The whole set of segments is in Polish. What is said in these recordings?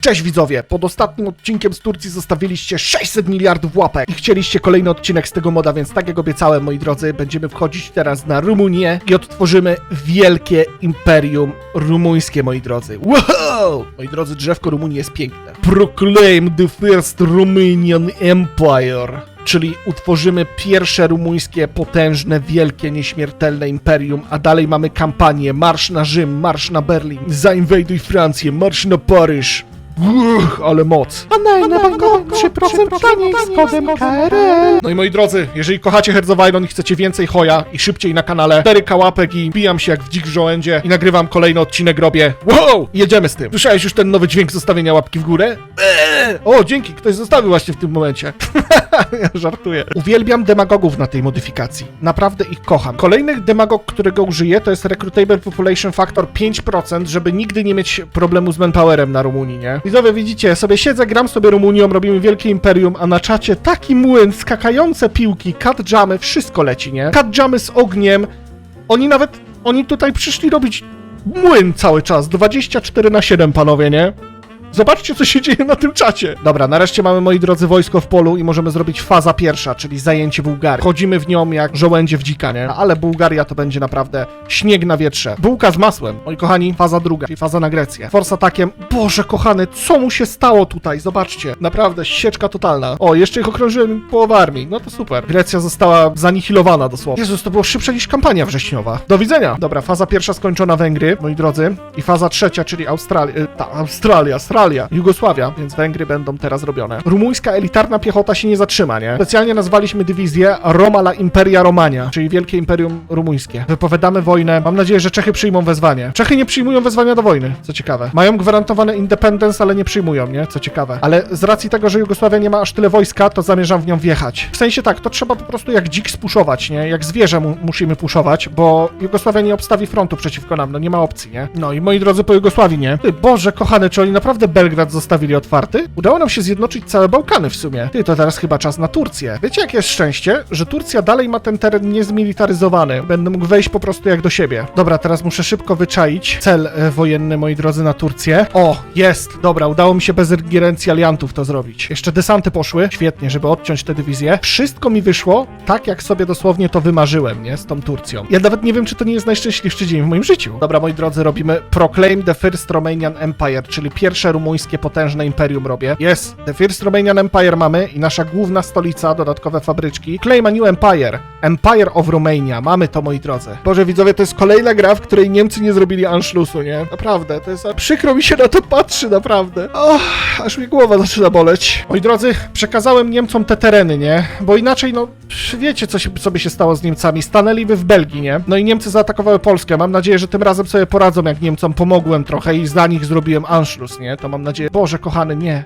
Cześć widzowie, pod ostatnim odcinkiem z Turcji zostawiliście 600 miliardów łapek i chcieliście kolejny odcinek z tego moda, więc tak jak obiecałem moi drodzy, będziemy wchodzić teraz na Rumunię i odtworzymy wielkie imperium rumuńskie moi drodzy. Wow! Moi drodzy, drzewko Rumunii jest piękne. Proclaim the first Romanian Empire. Czyli utworzymy pierwsze rumuńskie, potężne, wielkie, nieśmiertelne imperium, a dalej mamy kampanię Marsz na Rzym, Marsz na Berlin, zainwajduj Francję, Marsz na Paryż. Uch, ale moc. A na bankowym 3% taniej z kodem KRL. No i moi drodzy, jeżeli kochacie of Iron i chcecie więcej hoja i szybciej na kanale, 4 łapek i bijam się jak w dzik w żołędzie i nagrywam kolejny odcinek, robię wow! Jedziemy z tym. Słyszałeś już ten nowy dźwięk zostawienia łapki w górę? Eee! O, dzięki, ktoś zostawił właśnie w tym momencie. ja żartuję. Uwielbiam demagogów na tej modyfikacji. Naprawdę ich kocham. Kolejny demagog, którego użyję, to jest Recruitable Population Factor 5%, żeby nigdy nie mieć problemu z manpowerem na Rumunii, nie? Widzowie, widzicie, sobie siedzę, gram sobie Rumunią, robimy wielkie imperium, a na czacie taki młyn, skakające piłki, jamy, wszystko leci, nie? Jamy z ogniem. Oni nawet, oni tutaj przyszli robić młyn cały czas, 24 na 7, panowie, nie? Zobaczcie, co się dzieje na tym czacie. Dobra, nareszcie mamy, moi drodzy, wojsko w polu i możemy zrobić faza pierwsza, czyli zajęcie Bułgarii. Chodzimy w nią jak żołędzie w dzika, nie? Ale Bułgaria to będzie naprawdę śnieg na wietrze. Bułka z masłem. Moi kochani, faza druga, czyli faza na Grecję. Force atakiem. Boże, kochany, co mu się stało tutaj? Zobaczcie. Naprawdę, sieczka totalna. O, jeszcze ich okrążyłem połowę armii. No to super. Grecja została zanihilowana dosłownie. Jezus, to było szybsze niż kampania wrześniowa. Do widzenia. Dobra, faza pierwsza skończona Węgry, moi drodzy. I faza trzecia, czyli Australia. y, Ta, Australia, Australia. Jugosławia, więc Węgry będą teraz robione. Rumuńska elitarna piechota się nie zatrzyma, nie? Specjalnie nazwaliśmy dywizję Roma la Imperia Romania, czyli Wielkie Imperium Rumuńskie. Wypowiadamy wojnę. Mam nadzieję, że Czechy przyjmą wezwanie. Czechy nie przyjmują wezwania do wojny, co ciekawe. Mają gwarantowane independence, ale nie przyjmują, nie? Co ciekawe. Ale z racji tego, że Jugosławia nie ma aż tyle wojska, to zamierzam w nią wjechać. W sensie tak, to trzeba po prostu jak dzik spuszować, nie? Jak zwierzę mu musimy puszować, bo Jugosławia nie obstawi frontu przeciwko nam, no nie ma opcji, nie? No i moi drodzy po Jugosławii, nie? Ty, Boże, kochany, czy oni naprawdę Belgrad zostawili otwarty? Udało nam się zjednoczyć całe Bałkany w sumie. Ty, to teraz chyba czas na Turcję. Wiecie, jakie jest szczęście? Że Turcja dalej ma ten teren niezmilitaryzowany. Będę mógł wejść po prostu jak do siebie. Dobra, teraz muszę szybko wyczaić cel e, wojenny, moi drodzy, na Turcję. O, jest! Dobra, udało mi się bez ingerencji aliantów to zrobić. Jeszcze desanty poszły. Świetnie, żeby odciąć tę dywizję. Wszystko mi wyszło tak, jak sobie dosłownie to wymarzyłem, nie? Z tą Turcją. Ja nawet nie wiem, czy to nie jest najszczęśliwszy dzień w moim życiu. Dobra, moi drodzy, robimy Proclaim the First Romanian Empire, czyli pierwsze rumuńskie potężne imperium robię. Jest, the First Romanian Empire mamy i nasza główna stolica, dodatkowe fabryczki. Claim a new empire. Empire of Romania. Mamy to, moi drodzy. Boże, widzowie, to jest kolejna gra, w której Niemcy nie zrobili Anschlussu, nie? Naprawdę, to jest... Przykro mi się na to patrzy, naprawdę. Och, aż mi głowa zaczyna boleć. Moi drodzy, przekazałem Niemcom te tereny, nie? Bo inaczej, no, wiecie, co, się, co by się stało z Niemcami. Stanęliby w Belgii, nie? No i Niemcy zaatakowały Polskę. Mam nadzieję, że tym razem sobie poradzą, jak Niemcom pomogłem trochę i za nich zrobiłem Anschluss, nie? To mam nadzieję... Boże, kochany, nie.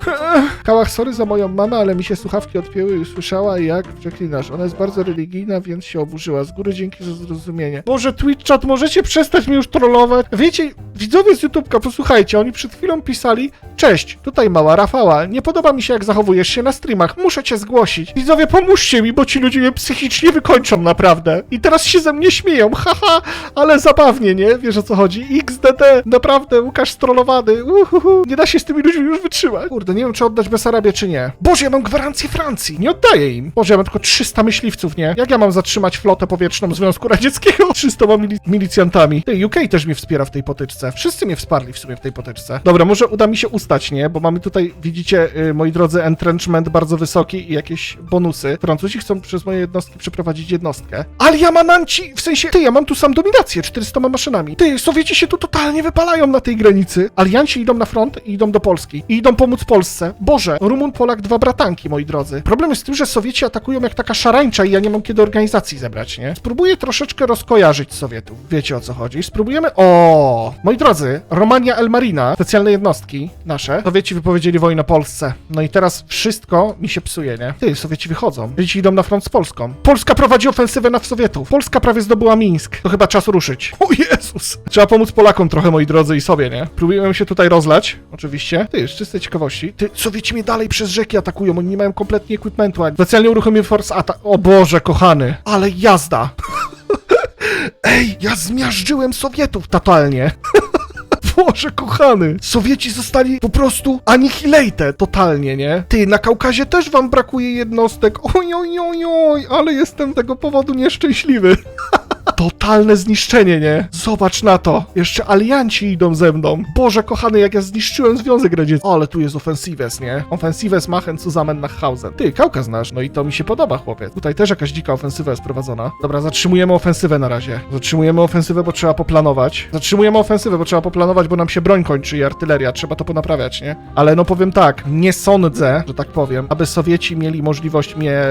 Kałach, sorry za moją mamę, ale mi się słuchawki odpięły i usłyszała, jak przeklinasz. Ona jest bardzo religijna, więc się oburzyła. Z góry dzięki za zrozumienie. Boże, Twitch chat, możecie przestać mnie już trollować? Wiecie, widzowie z YouTube'ka, posłuchajcie, oni przed chwilą pisali Cześć, tutaj mała Rafała. Nie podoba mi się, jak zachowujesz się na streamach. Muszę cię zgłosić. Widzowie, pomóżcie mi, bo ci ludzie mnie psychicznie wykończą, naprawdę. I teraz się ze mnie śmieją, haha, ale zabawnie, nie? Wiesz o co chodzi? XDD, naprawdę, Łukasz strollowany. Uhuhu. Nie da się z tymi ludźmi już wytrzymać. Kurde, nie wiem, czy oddać Besarabię, czy nie. Boże, ja mam gwarancję Francji. Nie oddaję im. Boże, ja mam tylko 300 myśliwców, nie? Jak ja mam zatrzymać flotę powietrzną Związku Radzieckiego? 300 mili milicjantami. Ty, UK też mnie wspiera w tej potyczce. Wszyscy mnie wsparli w sumie w tej potyczce. Dobra, może uda mi się ustać, nie? Bo mamy tutaj, widzicie, yy, moi drodzy, entrenchment bardzo wysoki i jakieś bonusy. Francuzi chcą przez moje jednostki przeprowadzić jednostkę. Ale ja mananci, w sensie, ty, ja mam tu sam dominację 400 maszynami. Ty, Sowieci się tu totalnie wypalają na tej granicy. Alianci idą na front i idą do Polski. I idą pomóc Polsce. Boże, Rumun, Polak, dwa bratanki, moi drodzy. Problem jest w tym, że Sowieci atakują jak taka szarańcza i ja nie mam kiedy organizacji zebrać, nie? Spróbuję troszeczkę rozkojarzyć Sowietów. Wiecie o co chodzi. Spróbujemy... O, Moi drodzy, Romania El Marina, specjalne jednostki nasze, Sowieci wypowiedzieli wojnę Polsce. No i teraz wszystko mi się psuje, nie? Ty, Sowieci wychodzą. Sowieci idą na front z Polską. Polska prowadzi ofensywę na Sowietów. Polska prawie zdobyła Mińsk. To chyba czas ruszyć. O Jezus! Trzeba pomóc Polakom trochę, moi drodzy, i sobie, nie? Próbujemy się tutaj rozlać, oczywiście. Ty, z czystej ciekawości. Ty, Sowieci mnie dalej przez rzeki atakują, oni nie mają kompletnie equipmentu. Specjalnie uruchomiłem Force Attack. O Boże, kochany. Ale jazda! Ej, ja zmiażdżyłem Sowietów totalnie. Boże, kochany! Sowieci zostali po prostu annihilated totalnie, nie? Ty, na Kaukazie też wam brakuje jednostek. Oj, oj, oj, oj, ale jestem tego powodu nieszczęśliwy. Totalne zniszczenie, nie? Zobacz na to. Jeszcze alianci idą ze mną. Boże kochany, jak ja zniszczyłem Związek Radziecki. Ale tu jest ofensives, nie? Ofensives machen zusammen nach Hausen. Ty, Kaukaz nasz. No i to mi się podoba, chłopiec. Tutaj też jakaś dzika ofensywa jest prowadzona. Dobra, zatrzymujemy ofensywę na razie. Zatrzymujemy ofensywę, bo trzeba poplanować. Zatrzymujemy ofensywę, bo trzeba poplanować, bo nam się broń kończy i artyleria. Trzeba to ponaprawiać, nie? Ale no powiem tak, nie sądzę, że tak powiem, aby Sowieci mieli możliwość mnie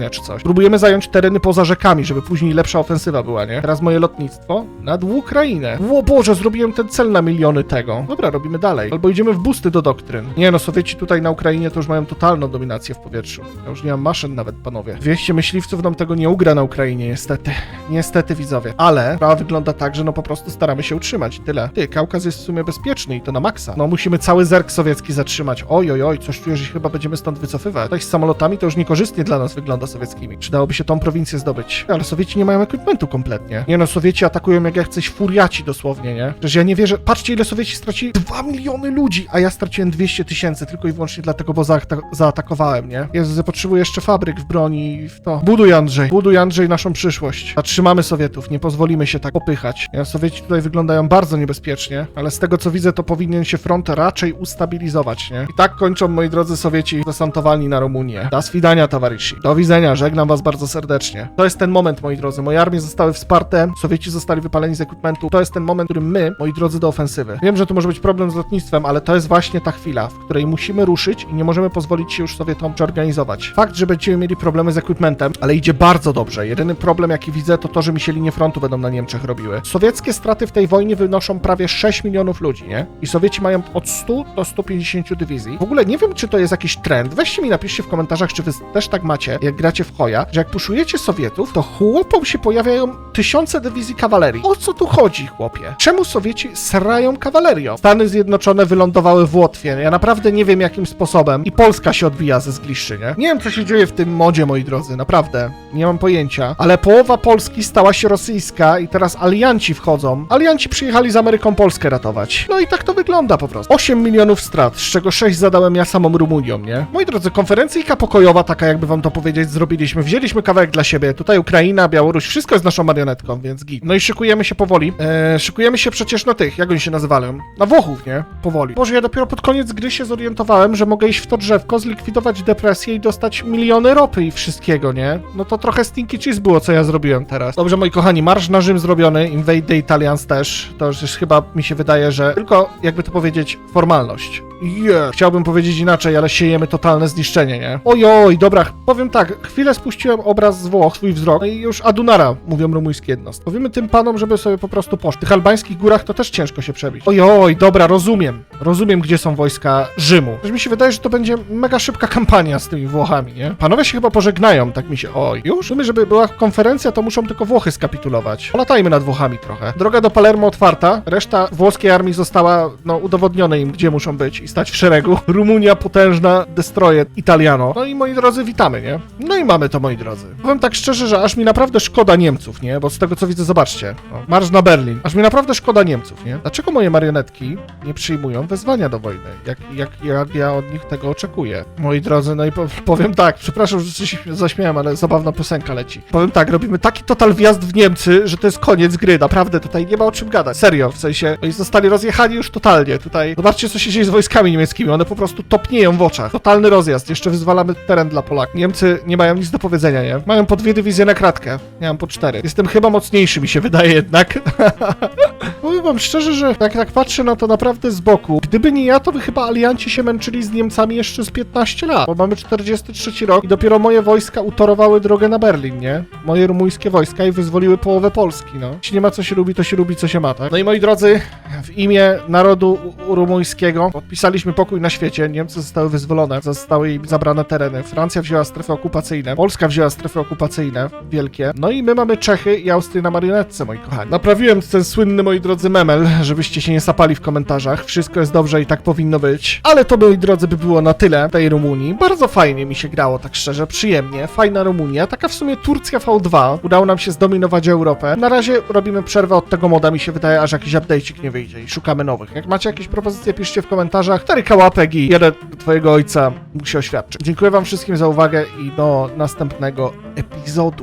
yy, czy coś. Próbujemy zająć tereny poza rzekami, żeby później lepsza ofensywa była, nie? Teraz moje lotnictwo nad Ukrainę. O Boże, zrobiłem ten cel na miliony tego. Dobra, robimy dalej. Albo idziemy w busty do doktryn. Nie no, Sowieci tutaj na Ukrainie to już mają totalną dominację w powietrzu. Ja już nie mam maszyn nawet, panowie. 200 myśliwców nam tego nie ugra na Ukrainie, niestety. Niestety, widzowie. Ale sprawa wygląda tak, że no po prostu staramy się utrzymać. Tyle. Ty, Kaukaz jest w sumie bezpieczny i to na maksa. No musimy cały zerk sowiecki zatrzymać. Oj, oj, oj, coś czuję, że chyba będziemy stąd wycofywać. Tutaj z samolotami to już niekorzystnie dla nas wygląda sowieckimi. Przydałoby się tą prowincję zdobyć. Ale Sowieci nie mają equipmentu kompletnie. Nie no, Sowieci atakują jak jacyś furiaci dosłownie, nie? Przecież ja nie wierzę. Patrzcie, ile Sowieci stracili. 2 miliony ludzi, a ja straciłem 200 tysięcy tylko i wyłącznie dlatego, bo zaata- zaatakowałem, nie? Jezu, potrzebuję jeszcze fabryk w broni i w to. Buduj Andrzej, buduj Andrzej naszą przyszłość. Zatrzymamy Sowietów, nie pozwolimy się tak popychać. Ja, Sowieci tutaj wyglądają bardzo niebezpiecznie, ale z tego co widzę, to powinien się front raczej ustabilizować, nie? I tak kończą, moi drodzy Sowieci, desantowani na Rumunię. Do swidania, towarzyszy. Do widzenia, żegnam was bardzo serdecznie. To jest ten moment, moi drodzy. Moje armie zostały wsparte, Sowieci zostali wypaleni z equipmentu. To jest ten moment, w którym my, moi drodzy, do ofensywy. Wiem, że tu może być problem z lotnictwem, ale to jest właśnie ta chwila, w której musimy ruszyć i nie możemy pozwolić się już Sowietom przeorganizować. Fakt, że będziemy mieli problemy z equipmentem, ale idzie bardzo dobrze. Jedyny problem, jaki widzę, to to, że mi się linie frontu będą na Niemczech robiły. Sowieckie straty w tej wojnie wynoszą prawie 6 milionów ludzi, nie? I Sowieci mają od 100 do 150 dywizji. W ogóle nie wiem, czy to jest jakiś trend. Weźcie mi napiszcie w komentarzach, czy wy też tak macie, jak gracie w Hoja, że jak puszujecie Sowietów, to chłopom się pojawiają tysiące dywizji kawalerii. O co tu chodzi, chłopie? Czemu Sowieci srają kawalerią? Stany Zjednoczone wylądowały w Łotwie. Ja naprawdę nie wiem, jakim sposobem. I Polska się odbija ze zgliszczy, nie? Nie wiem, co się dzieje w tym modzie, moi drodzy, naprawdę. Nie mam pojęcia. Ale połowa Polski stała się rosyjska i teraz alianci wchodzą. Alianci przyjechali z Ameryką Polskę ratować. No i tak to wygląda po prostu. 8 milionów strat, z czego 6 zadałem ja samą Rumunią, nie? Moi drodzy, konferencyjka pokojowa, taka jakby wam to powiedzieć, zrobiliśmy. Wzięliśmy kawałek dla siebie. Tutaj Ukraina, Białoruś, wszystko jest naszą marionetką, więc git. No i szykujemy się powoli. Eee, szykujemy się przecież na tych, jak oni się nazywają? Na Włochów, nie? Powoli. Boże, ja dopiero pod koniec gry się zorientowałem, że mogę iść w to drzewko, zlikwidować depresję i dostać miliony ropy i wszystkiego, nie? No to trochę stinky cheese było, co ja zrobiłem teraz. Dobrze, moi kochani, marsz na Rzym zrobiony, Invade the Italians też. To już chyba, mi się wydaje, że tylko, jakby to powiedzieć, formalność. Yeah. Chciałbym powiedzieć inaczej, ale siejemy totalne zniszczenie, nie? Ojoj, dobra, powiem tak, chwilę spuściłem obraz z Włoch, swój wzrok, no i już Adunara, mówią rumuńskie jednostki. Powiemy tym panom, żeby sobie po prostu poszli. W tych albańskich górach to też ciężko się przebić. Ojoj, dobra, rozumiem. Rozumiem, gdzie są wojska Rzymu. Też mi się wydaje, że to będzie mega szybka kampania z tymi Włochami, nie? Panowie się chyba pożegnają, tak mi się... Oj, już? Myślę, żeby była konferencja, to muszą tylko Włochy skapitulować. Polatajmy nad Włochami trochę. Droga do Palermo otwarta, reszta włoskiej armii została, no, udowodnione im, gdzie muszą być i stać w szeregu. Rumunia potężna, destroje Italiano. No i moi drodzy, witamy, nie? No i mamy to, moi drodzy. Powiem tak szczerze, że aż mi naprawdę szkoda Niemców, nie? Bo z tego co widzę, zobaczcie. O, marsz na Berlin. Aż mi naprawdę szkoda Niemców, nie? Dlaczego moje marionetki nie przyjmują wezwania do wojny? Jak, jak, jak ja od nich tego oczekuję? Moi drodzy, no i po, powiem tak, przepraszam, że się zaśmiałem, ale zabawna piosenka leci. Powiem tak, robimy taki total wjazd w Niemcy, że to jest koniec gry, naprawdę, tutaj nie ma o czym gadać. Serio, w sensie, oni zostali rozjechani już totalnie, tutaj. Zobaczcie, co się dzieje z wojskami niemieckimi, one po prostu topnieją w oczach. Totalny rozjazd, jeszcze wyzwalamy teren dla Polaków. Niemcy nie mają nic do powiedzenia, nie? Mają po dwie dywizje na kratkę, mam po cztery. Jestem chyba mocniejszy, mi się wydaje jednak. Powiem wam szczerze, że jak tak patrzę na to naprawdę z boku, gdyby nie ja, to by chyba alianci się męczyli z Niemcami jeszcze z 15 lat, bo mamy 43 rok i dopiero moje wojska utorowały drogę na Berlin, nie? Moje rumuńskie wojska i wyzwoliły połowę Polski, no. Jeśli nie ma co się lubi, to się lubi co się ma, tak? No i moi drodzy, w imię narodu rumuńskiego podpisaliśmy pokój na świecie, Niemcy zostały wyzwolone, zostały im zabrane tereny, Francja wzięła strefy okupacyjne, Polska wzięła strefy okupacyjne, wielkie, no i my mamy Czechy i Austrię na marionetce, moi kochani. Naprawiłem ten słynny, moi drodzy, memel, żebyście się nie sapali w komentarzach. Wszystko jest dobrze i tak powinno być. Ale to, moi drodzy, by było na tyle tej Rumunii. Bardzo fajnie mi się grało, tak szczerze, przyjemnie. Fajna Rumunia, taka w sumie Turcja V2. Udało nam się zdominować Europę. Na razie robimy przerwę od tego moda, mi się wydaje, aż jakiś update'ik nie wyjdzie i szukamy nowych. Jak macie jakieś propozycje, piszcie w komentarzach. Taryka łapek i jeden twojego ojca musi oświadczyć. Dziękuję wam wszystkim za uwagę i do następnego epizodu.